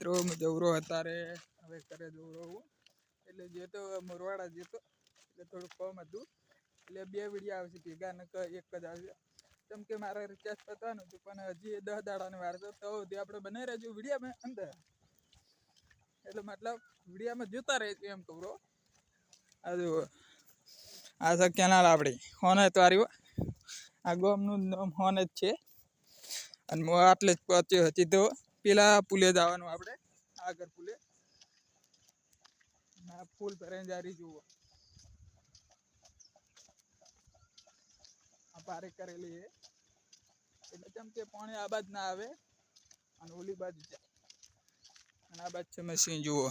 મિત્રો જવરો અત્યારે હવે ઘરે જવરો હું. એટલે જે તો મોરવાડા જે તો, એટલે થોડું કોમ હતું એટલે બે વીડિયો આવશે ભેગા ન એક જ આવશે. કેમ કે મારે રિચાર્જ પતવાનું હતું, પણ હજી દસ દાડાની વાર તો તે આપણે બનાવી રહેજો વિડીયામાં અંદર. એટલે મતલબ વિડીયામાં જોતા રહેજો એમ કહું આજુ આ છે કેનાલ આપણી. હોને તારી આ ગામનું નામ હોને જ છે. અને હું આટલે જ પહોંચ્યો હતી તો પેલા પુલે જવાનું આપણે આગળ પુલે. ફૂલ ભરાઈને જારી જુઓ. પારે કરેલી છે. એટલે કેમ કે પાણી આ બાજ ના આવે અને ઓલી બાજુ જાય. અને આ બાજુ છે મશીન જુઓ.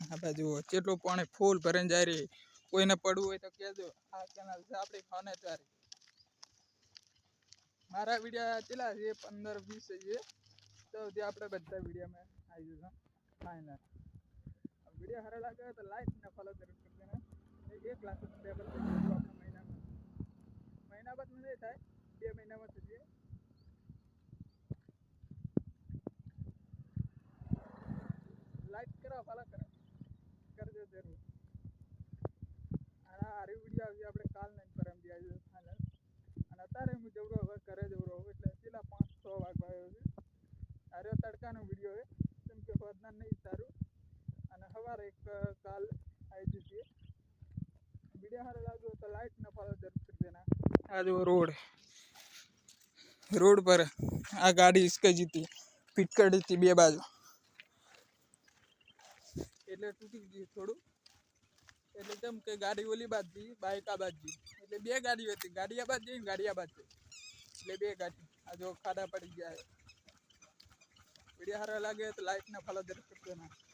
આ બાજુ કેટલું પાણી ફૂલ ભરાઈને જાય કોઈને પડવું હોય તો કહેજો આ કેનાલ છે, આપણી ખાને તારી મારા વીડિયો કેટલા છે? પંદર, વીસ છે તો જે આપણે બધા વિડીયોમાં આવી જશે. ફાઇનલ વીડિયો સારો લાગે તો લાઈક ને ફોલો જરૂર કરી દેના ને એક લાખ સબસ્ક્રાઈબર થઈ જશે આપણે મહિનામાં. મહિના બાદ નહીં થાય. બે મહિનામાં થશે. લાઈક કરો ફોલો કરો. કરજો જરૂર આ હારી વીડિયો આવશે આપણે કાલ નહીં પરમ દી આવી જશે ફાઇનલ અને અત્યારે હું જવરો હવે ઘરે જવરો હવે એટલે પેલા પાંચ છ વાગવા આવ્યો છે અરે વીડિયો હોય કેમ કે હોદના નહીં સારું. અને સવારે એક કાલ આવી જઈએ વીડિયો સારો લાગ્યો તો લાઈટ ને ફોલો જરૂર કરી દેના આ જો રોડ. રોડ પર આ ગાડી જીતી ફિટ કરી દીધી બે બાજુ. એટલે તૂટી ગઈ થોડું. એટલે કેમ કે ગાડી ઓલી બાદ જઈ બાઇક આ બાદ જઈ એટલે બે ગાડીઓ હતી. ગાડી આ બાદ જઈ ગાડી આ બાદ એટલે બે ગાડી. આ જો ખાડા પડી ગયા વીડિયો સારો લાગે તો લાઈક ને ફોલો જરૂર કરજો દેના